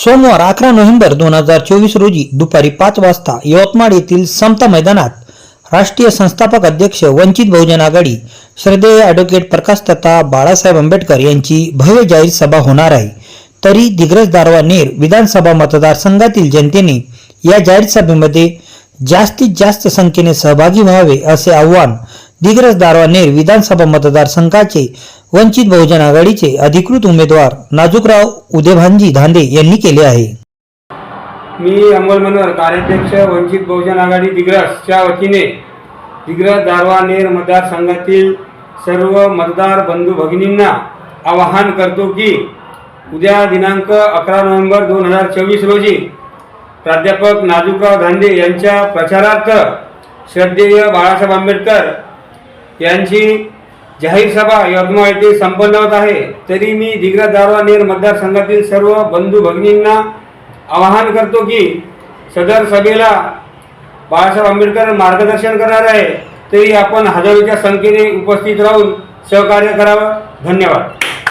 सोमवार अकरा नोव्हेंबर दोन हजार चोवीस रोजी दुपारी पाच वाजता यवतमाळ येथील समता मैदानात राष्ट्रीय संस्थापक अध्यक्ष वंचित बहुजन आघाडी श्रद्धेय ॲडव्होकेट प्रकाश तथा बाळासाहेब आंबेडकर यांची भव्य जाहीर सभा होणार आहे. तरी दिग्रज दारवा नेर विधानसभा मतदारसंघातील जनतेने या जाहीर सभेमध्ये जास्तीत जास्त संख्येने सहभागी व्हावे असे आव्हान दिग्रज दारवानेर विधानसभा मतदारसंघाचे वंचित बहुजन आघाडीचे अधिकृत उमेदवार नाजुकराव उदेभानजी धांदे यांनी केले आहे. मी अमोल मनोहर कार्याध्यक्ष वंचित बहुजन आघाडी दिग्रसच्या वतीने दिग्रस दारवानेर मतदारसंघातील सर्व मतदार बंधू भगिनींना आवाहन करतो की उद्या दिनांक अकरा नोव्हेंबर दोन हजार चोवीस रोजी प्राध्यापक नाजूकराव धांदे यांच्या प्रचारार्थ श्रद्धेय बाळासाहेब आंबेडकर यांची जाहीर सभा यवतमाळ येथे संपन्न होत आहे. तरी मी दिग्रज दारवानेर मतदारसंघातील सर्व बंधू भगिनींना आवाहन करतो की सदर सभेला बाळासाहेब आंबेडकर मार्गदर्शन करणार आहे. तरी आपण हजारोच्या संख्येने उपस्थित राहून सहकार्य करावं. धन्यवाद.